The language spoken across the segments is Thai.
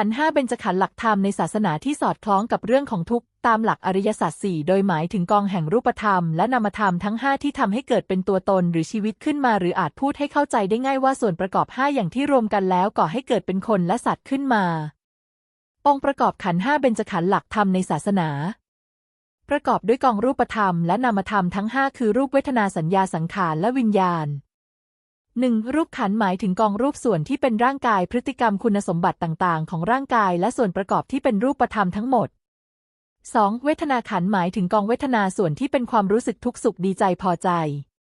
ขันห้าเบญจขันหลักธรรมในศาสนาที่สอดคล้องกับเรื่องของทุกข์ตามหลักอริยสัจสี่โดยหมายถึงกองแห่งรูปธรรมและนามธรรมทั้งห้าที่ทำให้เกิดเป็นตัวตนหรือชีวิตขึ้นมาหรืออาจพูดให้เข้าใจได้ง่ายว่าส่วนประกอบห้าอย่างที่รวมกันแล้วก่อให้เกิดเป็นคนและสัตว์ขึ้นมา องค์ประกอบขันห้าเบญจขันหลักธรรมในศาสนา ประกอบด้วยกองรูปธรรมและนามธรรมทั้งห้าคือรูปเวทนาสัญญาสังขารและวิญญาณ หนึ่งรูปขันหมายถึงกองรูปส่วนที่เป็นร่างกายพฤติกรรมคุณสมบัติต่างๆ ของร่างกายและส่วนประกอบที่เป็นรูปธรรมทั้งหมด 2. เวทนาขันหมายถึงกองเวทนาส่วนที่เป็นความรู้สึกทุกขสุขดีใจพอใจ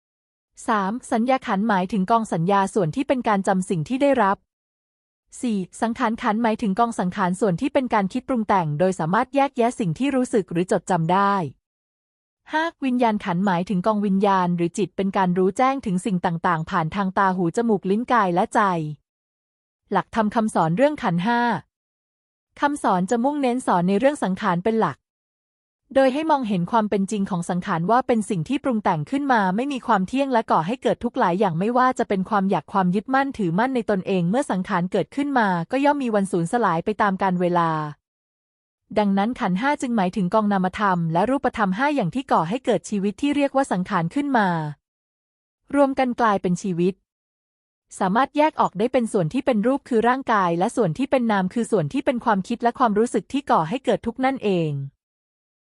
3. สัญญาขันหมายถึงกองสัญญาส่วนที่เป็นการจำสิ่งที่ได้รับ 4. สังขารขันหมายถึงกองสังขารส่วนที่เป็นการคิดปรุงแต่ง โดยสามารถแยกแยะสิ่งที่รู้สึกหรือจดจำได้ 5. วิญญาณขันหมายถึงกองวิญญาณหรือจิตเป็นการรู้แจ้งถึงสิ่งต่างๆ ผ่านทางตาหูจมูกลิ้นกายและใจ หลักธรรมคำสอนเรื่องขันห้าคำสอนจะมุ่งเน้นสอนในเรื่องสังขารเป็นหลัก โดยให้มองเห็นความเป็นจริงของสังขารว่าเป็นสิ่งที่ปรุงแต่งขึ้นมาไม่มีความเที่ยงและก่อให้เกิดทุกข์หลายอย่างไม่ว่าจะเป็นความอยากความยึดมั่นถือมั่นในตนเองเมื่อสังขารเกิดขึ้นมา ก็ย่อมมีวันสูญสลายไปตามกาลเวลา ดังนั้นขันห้าจึงหมายถึงกองนามธรรมและรูปธรรมห้าอย่างที่ก่อให้เกิดชีวิตที่เรียกว่าสังขารขึ้นมา รวมกันกลายเป็นชีวิต สามารถแยกออกได้เป็นส่วนที่เป็นรูปคือร่างกาย และส่วนที่เป็นนามคือส่วนที่เป็นความคิดและความรู้สึกที่ก่อให้เกิดทุกนั่นเอง